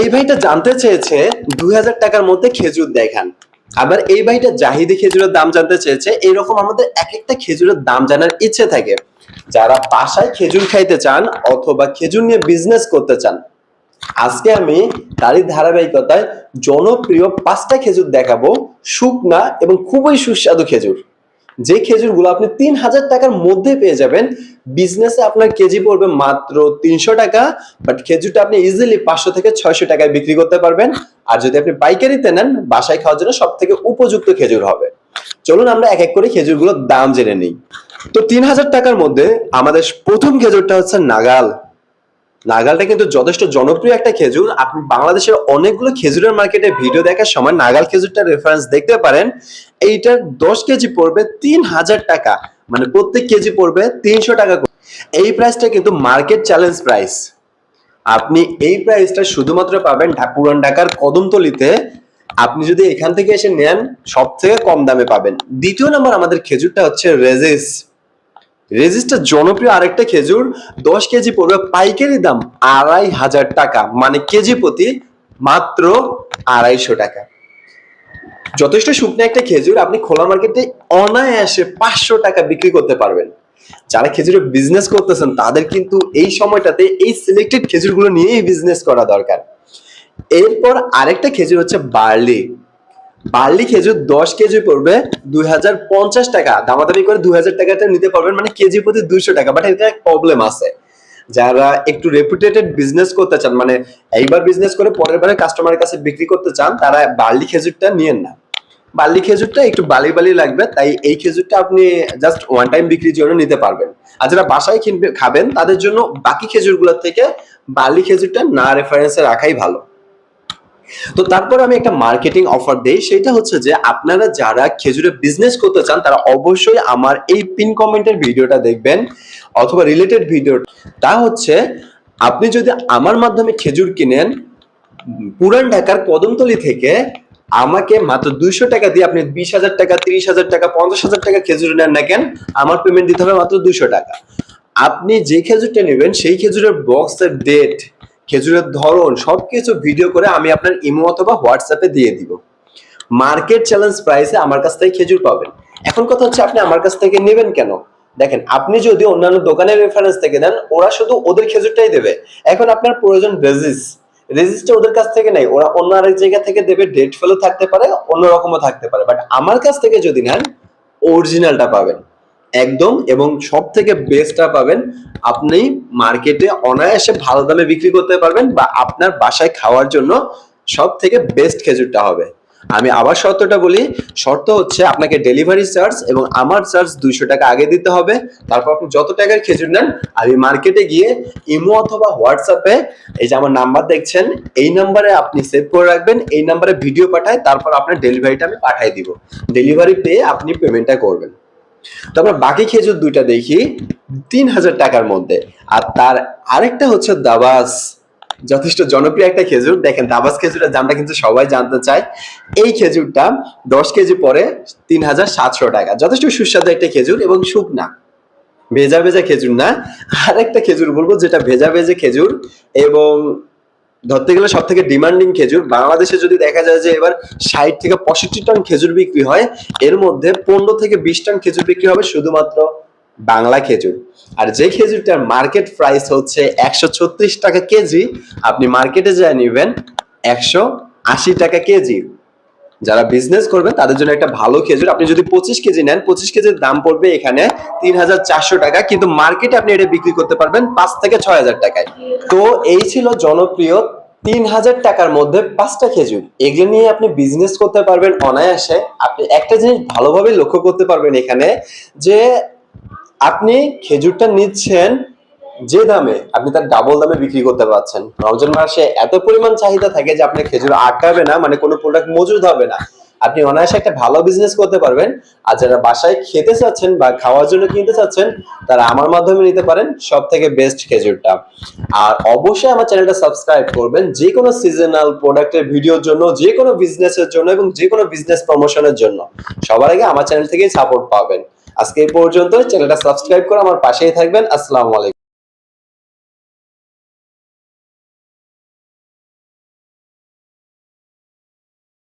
এই ভাইটা জানতে চেয়েছে দুই হাজার টাকার মধ্যে খেজুর দেখান আবার এই ভাইটা জাহিদি খেজুরের দাম জানতে চেয়েছে, এরকম আমাদের এক একটা খেজুরের দাম জানার ইচ্ছে থাকে। যারা বাসায় খেজুর খাইতে চান অথবা খেজুর নিয়ে বিজনেস করতে চান, আজকে আমি তারই ধারাবাহিকতায় জনপ্রিয় পাঁচটা খেজুর দেখাবো, শুকনা এবং খুবই সুস্বাদু খেজুর। যে খেজুরগুলো আপনি তিন হাজার টাকার মধ্যে পেয়ে যাবেন বিজনেসে আপনার কেজি পড়বে মাত্র তিনশো টাকা বাট খেজুরটা আপনি ইজিলি পাঁচশো থেকে ছয়শো টাকায় বিক্রি করতে পারবেন। আর যদি আপনি পাইকারিতে নেন, বাসায় খাওয়ার জন্য সব থেকে উপযুক্ত খেজুর হবে। চলুন আমরা এক এক করে খেজুরগুলোর দাম জেনে নিই। তো তিন হাজার টাকার মধ্যে আমাদের প্রথম খেজুরটা হচ্ছে নাগাল। নাগালটা কিন্তু যথেষ্ট জনপ্রিয় একটা খেজুর। আপনি বাংলাদেশের অনেকগুলো খেজুরের মার্কেটে ভিডিও দেখার সময় নাগাল খেজুরটা রেফারেন্স দেখতে পারেন। এইটার দশ কেজি পড়বে তিন হাজার টাকা। মানে প্রত্যেক কেজি পড়বে তিনশো টাকা। এই প্রাইসটা কিন্তু মার্কেট চ্যালেঞ্জ প্রাইস আপনি এই প্রাইসটা শুধুমাত্র পাবেন পুরান ঢাকার কদমতলিতে। আপনি যদি এখান থেকে এসে নেন সব থেকে কম দামে পাবেন। দ্বিতীয় নাম্বার আমাদের খেজুরটা হচ্ছে রেজিস রেজিস্টার জনপ্রিয় আরেকটা খেজুর, দশ কেজি পড়বে পাইকারি দাম আড়াই হাজার টাকা মানে কেজি প্রতি মাত্র আড়াইশো টাকা। যথেষ্ট শুকনো একটা খেজুর আপনি খোলা মার্কেটে অনায়াসে পাঁচশো টাকা বিক্রি করতে পারবেন। যারা খেজুরের বিজনেস করতেছেন, তাদের কিন্তু এই সময়টাতে এই সিলেক্টেড খেজুরগুলো নিয়েই বিজনেস করা দরকার। এরপর আরেকটা খেজুর হচ্ছে বার্লি বার্লি খেজুর দশ কেজি পড়বে দুই হাজার পঞ্চাশ টাকা। দামাদামি করে দুই হাজার টাকাটা নিতে পারবেন মানে কেজি প্রতি দুইশো টাকা। বাট এটা প্রবলেম আছে। যারা একটু রেপুটেটেড বিজনেস করতে চান মানে এইবার বিজনেস করে পরের বারে কাস্টমারের কাছে বিক্রি করতে চান, তারা বার্লি খেজুরটা নিয়েন না। বার্লি খেজুরটা একটু বালি বালি লাগবে, তাই এই খেজুরটা আপনি জাস্ট ওয়ান টাইম বিক্রির জন্য নিতে পারবেন। আর যারা বাসায় কিনবে, খাবেন, তাদের জন্য বাকি খেজুরগুলোর থেকে বার্লি খেজুরটা না রেফারেন্সে রাখাই ভালো। তো তারপর আমি একটা মার্কেটিং অফার দেই, সেটা হচ্ছে যে আপনারা যারা খেজুরের বিজনেস করতে চান, তারা অবশ্যই আমার এই পিন কমেন্টের ভিডিওটা দেখবেন, অথবা রিলেটেড ভিডিও তা হচ্ছে, আপনি যদি আমার মাধ্যমে খেজুর কিনেন, পুরান ঢাকার কদমতলি থেকে আমাকে মাত্র দুইশো টাকা দিয়ে আপনি বিশ হাজার টাকা, তিরিশ হাজার টাকা, পঞ্চাশ হাজার টাকা খেজুর নেন না কেন, আমার পেমেন্ট দিতে হবে মাত্র দুইশো টাকা। আপনি যে খেজুরটা নেবেন, সেই খেজুরের বক্সের ডেট খেজুরের ধরন সবকিছু ভিডিও করে আমি আপনার ইমো অথবা হোয়াটসঅ্যাপে দিয়ে দিব। মার্কেট চ্যালেঞ্জ প্রাইসে আমার কাছ থেকে খেজুর পাবেন। এখন কথা হচ্ছে আপনি আমার কাছ থেকে নেবেন কেন? দেখেন, আপনি যদি অন্যান্য দোকানের রেফারেন্স থেকে দেন ওরা শুধু ওদের খেজুরটাই দেবে। এখন আপনার প্রয়োজন রেজিস রেজিস্টার ওদের কাছ থেকে নেই, ওরা অন্য আরেক জায়গা থেকে দেবে ডেট ফেলও থাকতে পারে অন্যরকমও থাকতে পারে। বাট আমার কাছ থেকে যদি নেন অরিজিনালটা পাবেন। একদম এবং সব থেকে বেস্টটা পাবেন আপনি মার্কেটে অনায়াসে ভালো দামে বিক্রি করতে পারবেন বা আপনার বাসায় খাওয়ার জন্য সব থেকে বেস্ট খেজুরটা হবে। আমি আবার শর্তটা বলি, শর্ত হচ্ছে আপনাকে ডেলিভারি চার্জ এবং আমার চার্জ দুইশো টাকা আগে দিতে হবে। তারপর আপনি যত টাকার খেজুর নেন, আমি মার্কেটে গিয়ে ইমো অথবা হোয়াটসঅ্যাপে এই যে আমার নাম্বার দেখছেন, এই নাম্বারে আপনি সেভ করে রাখবেন, এই নাম্বারে ভিডিও পাঠায়, তারপর আপনার ডেলিভারিটা আমি পাঠিয়ে দিব। ডেলিভারি পেয়ে আপনি পেমেন্টটা করবেন। তো আমরা বাকি খেজুর দুইটা দেখি তিন হাজার টাকার মধ্যে। আর তার আরেকটা হচ্ছে দাবাস। যথেষ্ট জনপ্রিয় একটা খেজুর। দেখেন, দাবাস খেজুরের দামটা কিন্তু সবাই জানতে চায়। এই খেজুরটা দশ কেজি পরে তিন হাজার সাতশো টাকা। যথেষ্ট সুস্বাদু একটা খেজুর এবং শুকনা। ভেজা ভেজা খেজুর না। আরেকটা খেজুর বলব যেটা ভেজা ভেজে খেজুর এবং ধরতে গেলে সব থেকে ডিমান্ডিং খেজুর, বাংলাদেশে যদি দেখা যায় যে এবার ষাট থেকে পঁয়ষট্টি টন খেজুর বিক্রি হয়, এর মধ্যে পনেরো থেকে বিশ টন খেজুর বিক্রি হবে শুধুমাত্র বাংলা খেজুর। আর যে খেজুরটার মার্কেট প্রাইস হচ্ছে একশো ছত্রিশ টাকা কেজি, আপনি মার্কেটে যা নেবেন একশো আশি টাকা কেজি। যারা বিজনেস করবেন, তাদের জন্য একটা ভালো খেজুর। আপনি যদি পঁচিশ কেজি নেন, পঁচিশ কেজির দাম পড়বে এখানে তিন হাজার চারশো টাকা। কিন্তু মার্কেটে আপনি এটা বিক্রি করতে পারবেন পাঁচ থেকে ছয় হাজার টাকায়। তো এই ছিল জনপ্রিয় তিন হাজার টাকার মধ্যে পাঁচটা খেজুর। এগুলো নিয়ে আপনি বিজনেস করতে পারবেন অনায়াসে। আপনি একটা জিনিস ভালোভাবে লক্ষ্য করতে পারবেন এখানে যে আপনি খেজুরটা নিচ্ছেন যে দামে আপনি তার ডাবল দামে বিক্রি করতে পারছেন, রমজান মাসে এত পরিমাণ চাহিদা থাকে যে আপনার খেজুর আটকাবে না মানে কোনো প্রোডাক্ট মজুদ হবে না। আপনি অনায়াসে একটা ভালো বিজনেস করতে পারবেন। আর যারা বাসায় খেতে চাচ্ছেন বা খাওয়ার জন্য কিনতে চাচ্ছেন, তারা আমার মাধ্যমে নিতে পারেন সব থেকে বেস্ট খেজুরটা। আর অবশ্যই আমার চ্যানেলটা সাবস্ক্রাইব করবেন। যে কোনো সিজনাল প্রোডাক্টের ভিডিওর জন্য, যে কোনো বিজনেসের জন্য এবং যে কোনো বিজনেস প্রমোশনের জন্য সবার আগে আমার চ্যানেল থেকেই সাপোর্ট পাবেন। আজকে এই পর্যন্ত চ্যানেলটা সাবস্ক্রাইব করে আমার পাশেই থাকবেন। আসসালামু আলাইকুম।